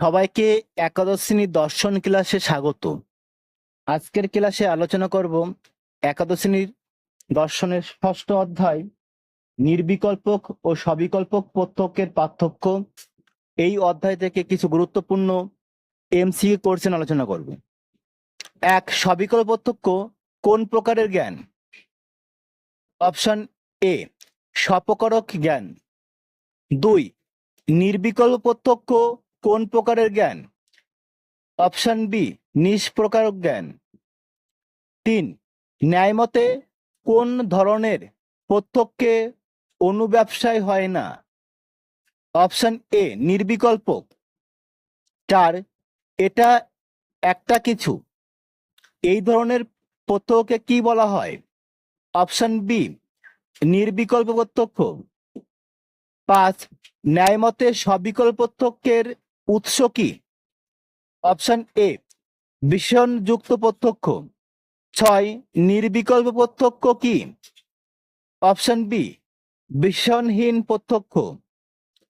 সবাইকে একাদশ শ্রেণির দর্শন ক্লাসে স্বাগত। আজকের ক্লাসে আলোচনা করব একাদশ শ্রেণির দর্শনের ষষ্ঠ অধ্যায়, নির্বিকল্পক ও সবিকল্পক প্রত্যক্ষের পার্থক্য। এই অধ্যায় থেকে কিছু গুরুত্বপূর্ণ এমসিকিউ কোর্সেন আলোচনা করব। এক, সবিকল্প প্রত্যক্ষ কোন প্রকারের জ্ঞান? অপশন এ স্বপকারক জ্ঞান। দুই, নির্বিকল্প প্রত্যক্ষ কোন প্রকারের জ্ঞান? অপশন বি, নিষ্প্রকারক জ্ঞান। তিন, ন্যায়মতে কোন ধরনের প্রত্যক্ষে অনুব্যবসায় হয় না? অপশন এ, নির্বিকল্প। চার, এটা একটা কিছু। এই ধরনের প্রত্যক্ষকে কি বলা হয়? অপশন বি নির্বিকল্প প্রত্যক্ষ। পাঁচ, ন্যায়মতে সবিকল্প প্রত্যক্ষের উৎস কি? অপশন এ যুক্ত প্রত্যক্ষ। ছয়, নির্বিকল্প প্রত্যক্ষ কি? অপশন বি বিষণহীন প্রত্যক্ষ।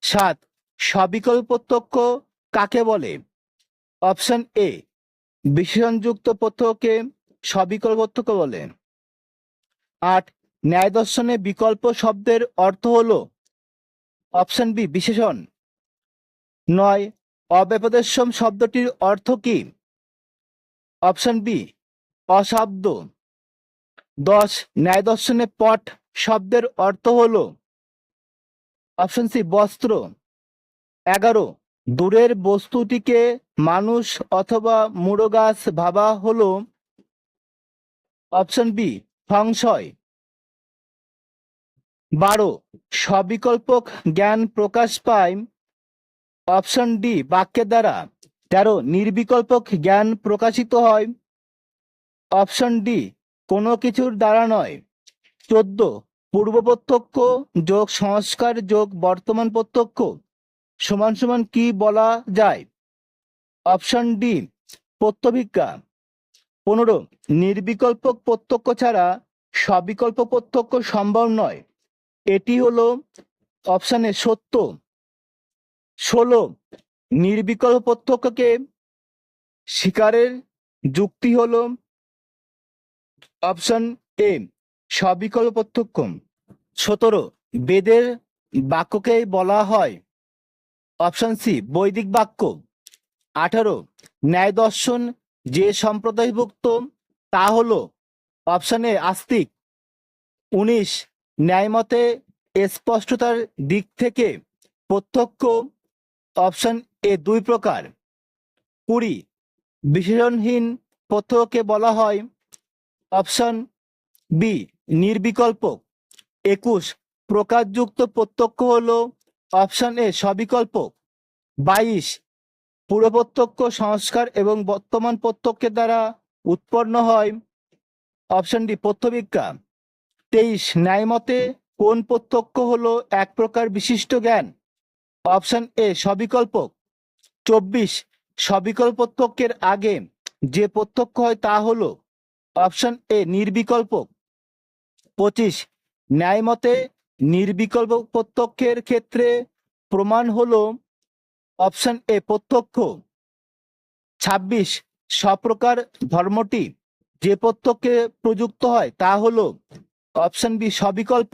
সাত, সবিকল্প প্রত্যক্ষ কাকে বলে? অপশন এ বিষণযুক্ত প্রত্যক্ষকে সবিকল্প প্রত্যক্ষ বলে। আট, ন্যায় দর্শনে বিকল্প শব্দের অর্থ হলো? অপশন বি, বিশেষণ। নয় অব্যপদেশম শব্দটির অর্থ কি? অপশন বি, অশব্দ। দশ ন্যায় দর্শনে পট শব্দের অর্থ হলো। অপশন সি, বস্ত্র। এগারো, দূরের বস্তুটিকে মানুষ অথবা মুড়ো গাছ ভাবা হল। অপশন বি, সংশয়। বারো, সবিকল্পক জ্ঞান প্রকাশ পায় অপশন ডি বাক্যের দ্বারা তেরো নির্বিকল্পক জ্ঞান প্রকাশিত হয়। অপশন ডি, কোনো কিছুর দ্বারা নয়। চোদ্দ পূর্ব প্রত্যক্ষ যোগ সংস্কার যোগ বর্তমান প্রত্যক্ষ সমান সমান কি বলা যায়? অপশন ডি, প্রত্যভিজ্ঞা। পনেরো নির্বিকল্প প্রত্যক্ষ ছাড়া সবিকল্প প্রত্যক্ষ সম্ভব নয়। এটি হলো অপশানে সত্য। ষোলো, নির্বিকল্প প্রত্যক্ষকে শিকারের যুক্তি হলো অপশন এ, সবিকল্প প্রত্যক্ষ। সতেরো, বেদের বাক্যকেই বলা হয়। অপশন সি, বৈদিক বাক্য। আঠারো, ন্যায় দর্শন যে সম্প্রদায়ভুক্ত, তা হল অপশন এ, আস্তিক। উনিশ ন্যায়মতে স্পষ্টতার দিক থেকে প্রত্যক্ষ অপশন এ দুই প্রকার। কুড়ি বিশেষণহীন প্রত্যক্ষকে বলা হয়। অপশন বি নির্বিকল্প। একুশ, প্রকারযুক্ত প্রত্যক্ষ হল। অপশন এ সবিকল্প। বাইশ পূর্বপ্রত্যক্ষ সংস্কার এবং বর্তমান প্রত্যক্ষের দ্বারা উৎপন্ন হয়। অপশন ডি প্রত্যবিজ্ঞা তেইশ, ন্যায়মতে কোন প্রত্যক্ষ হলো এক প্রকার বিশিষ্ট জ্ঞান? অপশন এ সবিকল্প চব্বিশ সবিকল্প প্রত্যক্ষের আগে যে প্রত্যক্ষ হয় তা হলো। অপশন এ নির্বিকল্প পঁচিশ, ন্যায়মতে নির্বিকল্প প্রত্যক্ষের ক্ষেত্রে প্রমাণ হলো। অপশন এ প্রত্যক্ষ। ছাব্বিশ, সপ্রকার ধর্মটি যে প্রত্যক্ষে প্রযুক্ত হয় তা হলো। অপশন বি সবিকল্প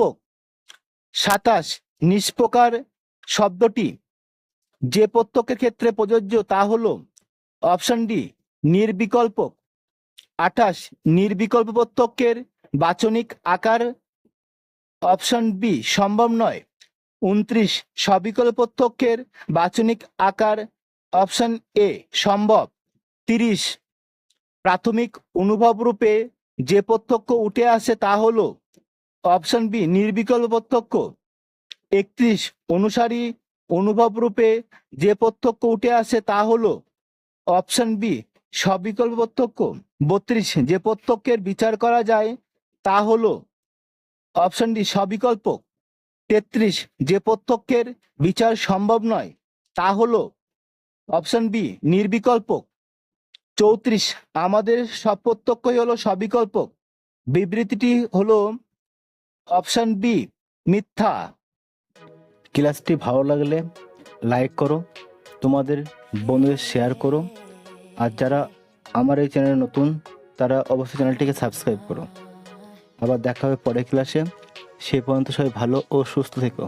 সাতাশ, নিষ্প্রকার শব্দটি যে প্রত্যক্ষের ক্ষেত্রে প্রযোজ্য তা হলো অপশন ডি, নির্বিকল্প। আঠাশ, নির্বিকল্প প্রত্যক্ষের বাচনিক আকার। অপশন বি, সম্ভব নয়। উনত্রিশ, সবিকল্প প্রত্যক্ষের বাচনিক আকার। অপশন এ, সম্ভব। তিরিশ, প্রাথমিক অনুভব রূপে যে প্রত্যক্ষ উঠে আসে তা হলো অপশন বি, নির্বিকল্প প্রত্যক্ষ। একত্রিশ অনুসারী অনুভব রূপে যে প্রত্যক্ষ উঠে আসে তা হলো অপশন বি, সবিকল্প প্রত্যক্ষ। বত্রিশ, যে প্রত্যক্ষের বিচার করা যায় তা হলো অপশন ডি, সবিকল্প। তেত্রিশ, যে প্রত্যক্ষের বিচার সম্ভব নয় তা হলো অপশন বি, নির্বিকল্প। চৌত্রিশ, আমাদের সব প্রত্যক্ষই হলো সবিকল্প। বিবৃতিটি হলো অপশন বি, মিথ্যা। ক্লাসটি ভালো লাগলে লাইক করো, তোমাদের বন্ধুদের শেয়ার করো, আর যারা আমার এই চ্যানেলে নতুন, তারা অবশ্যই চ্যানেলটিকে সাবস্ক্রাইব করো। আবার দেখা হবে পরের ক্লাসে। সে পর্যন্ত সবাই ভালো ও সুস্থ থেকো।